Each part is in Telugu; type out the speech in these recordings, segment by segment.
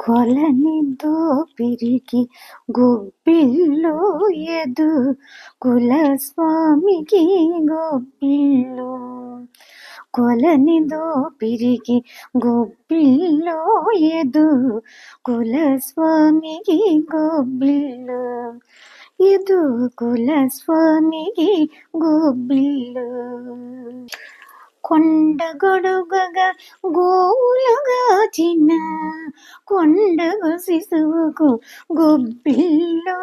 కొలని దోపిరికి గొబ్బిల్లో ఎదు కులస్వామికి గొబ్బిల్లో కొలని దోపిరికి గొబ్బిల్లో ఎదు కులస్వామికి గొబ్బిల్లో ఎదు కులస్వామికి గొబ్బిల్లో కొండ గొడుగగా చిన్న కొండగు శిశువుకు గొబ్బిల్లో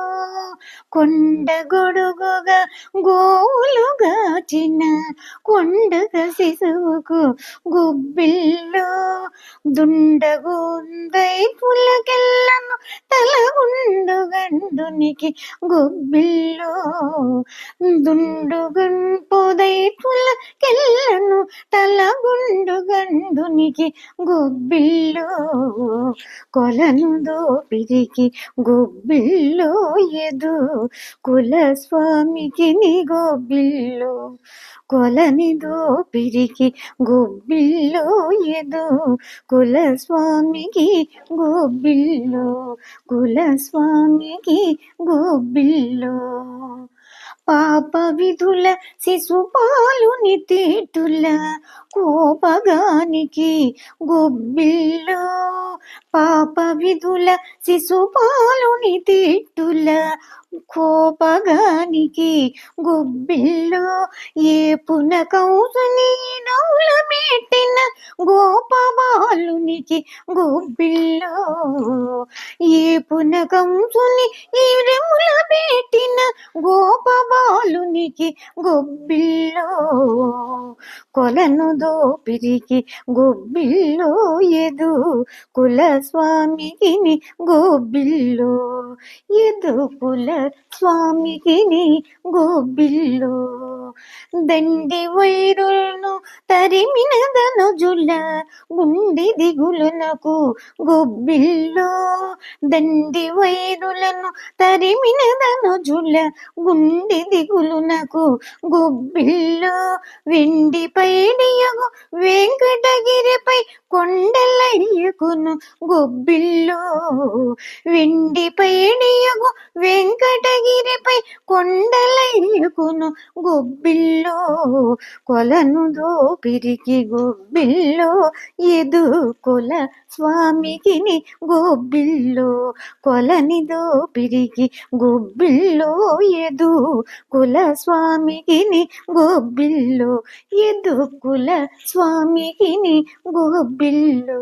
కొండ గొడుగుగా గోవులుగాచిన కొండగ శిశువుకు గుబ్బిల్లు దుండగుందై పులకెల్లను తలగుండు గండునికి గొబ్బిల్లో దుండుగున్ పొదై పులకెల్లను తలగుండు గండునికి గుబ్బిల్లు కొలను దోపిడికి గుబ్బిల్లు ఎదు కులస్వామికి నీ గొబ్బిల్లో కొలని దోపిరికి గొబ్బిల్లో ఎదు కులస్వామికి గొబ్బిల్లు కులస్వామికి గొబ్బిల్లు పాప విధుల శిశుపాలుని తీటుల కోపగానికి గొబ్బిల్లో పాప విధుల శిశుపాలుని తిట్టుల కోపగానికి గుబ్బిల్లో ఏ పునకౌసుని నౌల గోప గోపబాలునికి గుబ్బిల్లో ఏ పునకంసుని ఇరముల పెట్టిన గోపబాలునికి గుబ్బిల్లో కొలను దోపిరికి గుబ్బిల్లో ఎదు కులస్వామికి గోబిల్లో. ఎదు కుల స్వామికిని గోబిల్లో. దండి వైరుల్ తరిమినదనుజుల గుండి దిగులునకు గొబ్బిల్లో దండి వైరులను తరిమినదనుజుల గుండి దిగులునకు గొబ్బిల్లో వెండి పైడియగు వెంకటగిరిపై కొండలయ్యకును గొబ్బిల్లో వెండి పైడియగు వెంకటగిరిపై కొండలయ్యకును గొబ్బిల్లో కొలను దోపిరికి గొబ్బిల్లో ఎదుకొల స్వామికిని గొబ్బిల్లో కొలని దోపిరికి గొబ్బిల్లో ఎదు కుల స్వామికిని గొబ్బిల్లో ఎదు కుల స్వామికి గొబ్బిల్లో